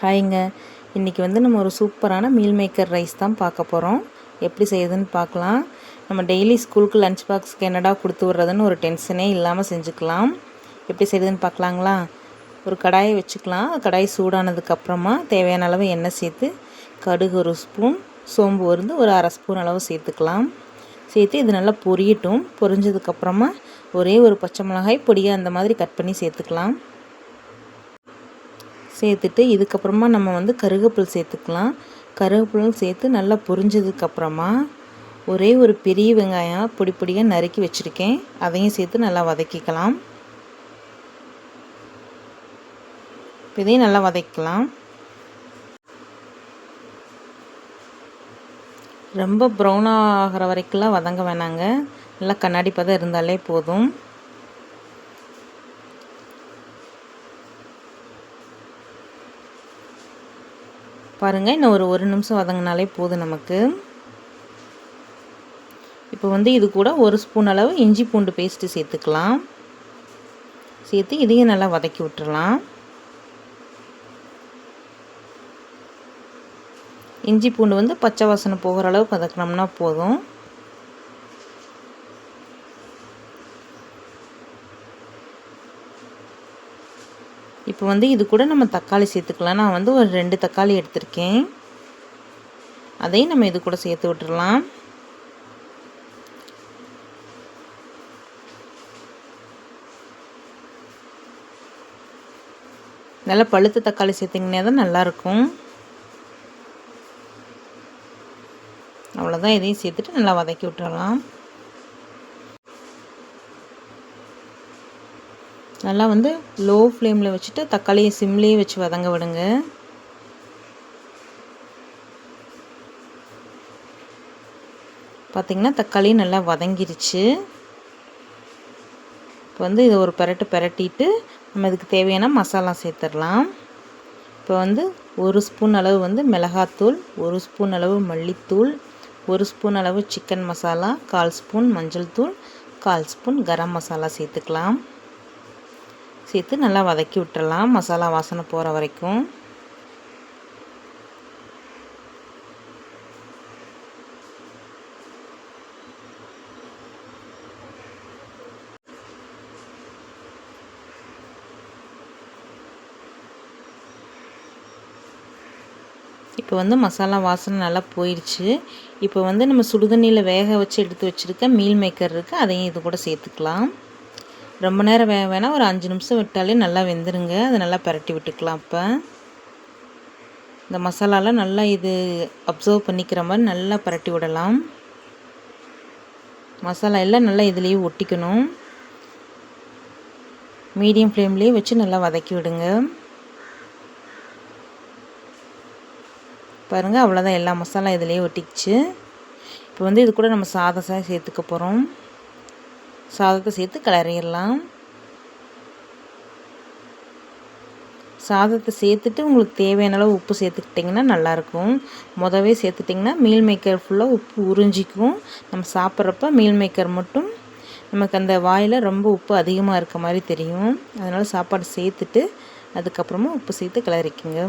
ஹாய்ங்க. இன்றைக்கி வந்து நம்ம ஒரு சூப்பரான மீல் மேக்கர் ரைஸ் தான் பார்க்க போகிறோம் எப்படி செய்யுதுன்னு பார்க்கலாம். நம்ம டெய்லி ஸ்கூலுக்கு லஞ்ச் பாக்ஸ்க்கு என்னடா கொடுத்து விட்றதுன்னு ஒரு டென்ஷனே இல்லாமல் செஞ்சுக்கலாம். எப்படி செய்யுதுன்னு பார்க்கலாங்களா? ஒரு கடாயை வச்சுக்கலாம். கடாய் சூடானதுக்கப்புறமா தேவையான அளவு எண்ணெய் சேர்த்து கடுகு ஒரு ஸ்பூன் சோம்பு வந்து ஒரு அரை ஸ்பூன் அளவு சேர்த்துக்கலாம். சேர்த்து இது நல்லா பொரியட்டும். பொரிஞ்சதுக்கப்புறமா ஒரே ஒரு பச்சை மிளகாய் பொடியாக அந்த மாதிரி கட் பண்ணி சேர்த்துக்கலாம். சேர்த்துட்டு இதுக்கப்புறமா நம்ம வந்து கருகப்புல் சேர்த்துக்கலாம். கருவேப்பிலும் சேர்த்து நல்லா பொரிஞ்சதுக்கப்புறமா ஒரே ஒரு பெரிய வெங்காயம் பொடி பொடியாக நறுக்கி வச்சுருக்கேன். அதையும் சேர்த்து நல்லா வதக்கிக்கலாம். இதையும் நல்லா வதக்கலாம் ரொம்ப ப்ரௌன் ஆகிற வரைக்கும்லாம் வதங்க வேணாங்க. நல்லா கண்ணாடி பதம் இருந்தாலே போதும். பாருங்கள் இன்னும் ஒரு ஒரு நிமிஷம் வதங்கினாலே போதும் நமக்கு. இப்போ வந்து இது கூட ஒரு ஸ்பூன் அளவு இஞ்சி பூண்டு பேஸ்ட்டு சேர்த்துக்கலாம். சேர்த்து இதையும் நல்லா வதக்கி விட்டுறலாம். இஞ்சி பூண்டு வந்து பச்சை வாசனை போகிற அளவுக்கு வதக்கினோம்னா போதும். இப்போ வந்து இது கூட நம்ம தக்காளி சேர்த்துக்கலாம். நான் வந்து ஒரு ரெண்டு தக்காளி எடுத்திருக்கேன். அதையும் நம்ம இது கூட சேர்த்து விட்டுடலாம் நல்லா பழுத்த தக்காளி சேர்த்திங்கன்னா தான் நல்லாயிருக்கும். அவ்வளோதான் இதையும் சேர்த்துட்டு நல்லா வதக்கி விட்டுறலாம். நல்லா வந்து லோ ஃப்ளேமில் வச்சுட்டு தக்காளியை சிம்லேயே வச்சு வதங்க விடுங்க. பார்த்திங்கன்னா தக்காளி நல்லா வதங்கிருச்சு. இப்போ வந்து இதை ஒரு பெரட்டு பெரட்டிட்டு நம்ம இதுக்கு தேவையான மசாலா சேர்த்துடலாம். இப்போ வந்து ஒரு ஸ்பூன் அளவு வந்து மிளகாத்தூள் ஒரு ஸ்பூன் அளவு மல்லித்தூள் ஒரு ஸ்பூன் அளவு சிக்கன் மசாலா கால் ஸ்பூன் மஞ்சள் தூள் கால் ஸ்பூன் கரம் மசாலா சேர்த்துக்கலாம். சேர்த்து நல்லா வதக்கி விட்டுறலாம். மசாலா வாசனை போகிற வரைக்கும். இப்போ வந்து மசாலா வாசனை நல்லா போயிடுச்சு இப்போ வந்து நம்ம சுடுதண்ணியில் வேக வச்சு எடுத்து வச்சுருக்க மீல் மேக்கர் இருக்குது அதையும் இது கூட சேர்த்துக்கலாம். ரொம்ப நேரம் வேக வேணால் ஒரு அஞ்சு நிமிஷம் விட்டாலே நல்லா வெந்துருங்க. அதை நல்லா பரட்டி விட்டுக்கலாம் அப்போ. இந்த மசாலாலாம் நல்லா இது அப்சர்வ் பண்ணிக்கிற மாதிரி நல்லா பரட்டி விடலாம். மசாலா எல்லாம் நல்லா இதுலேயே ஒட்டிக்கணும். மீடியம் ஃப்ளேம்லேயே வச்சு நல்லா வதக்கி விடுங்க. பாருங்கள் அவ்வளோதான் எல்லா மசாலா இதுலேயே ஒட்டிச்சு இப்போ வந்து இது கூட நம்ம சாதம் சாதம் சேர்த்துக்க போகிறோம் சாதத்தை சேர்த்து கிளறிடலாம். சாதத்தை சேர்த்துட்டு உங்களுக்கு தேவையான அளவு உப்பு சேர்த்துக்கிட்டிங்கன்னா நல்லாயிருக்கும். மொதவே சேர்த்துட்டிங்கன்னா மீல் மேக்கர் ஃபுல்லாக உப்பு உறிஞ்சிக்கும். நம்ம சாப்பிட்றப்ப மீல் மேக்கர் மட்டும் நமக்கு அந்த வாயில் ரொம்ப உப்பு அதிகமாக இருக்க மாதிரி தெரியும். அதனால் சாப்பாடு சேர்த்துட்டு அதுக்கப்புறமா உப்பு சேர்த்து கிளறிக்குங்க.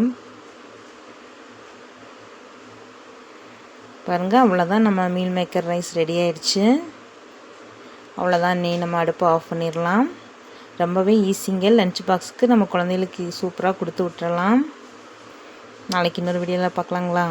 பாருங்கள் அவ்வளோதான் நம்ம மீல் மேக்கர் ரைஸ் ரெடி ஆயிடுச்சு. அவ்வளோதான் நீ நம்ம அடுப்பை ஆஃப் பண்ணிடலாம். ரொம்பவே ஈஸிங்க லன்ச் பாக்ஸுக்கு நம்ம குழந்தைகளுக்கு சூப்பராக கொடுத்து விட்டுறலாம். நாளைக்கு இன்னொரு வீடியோவில் பார்க்கலாங்களா?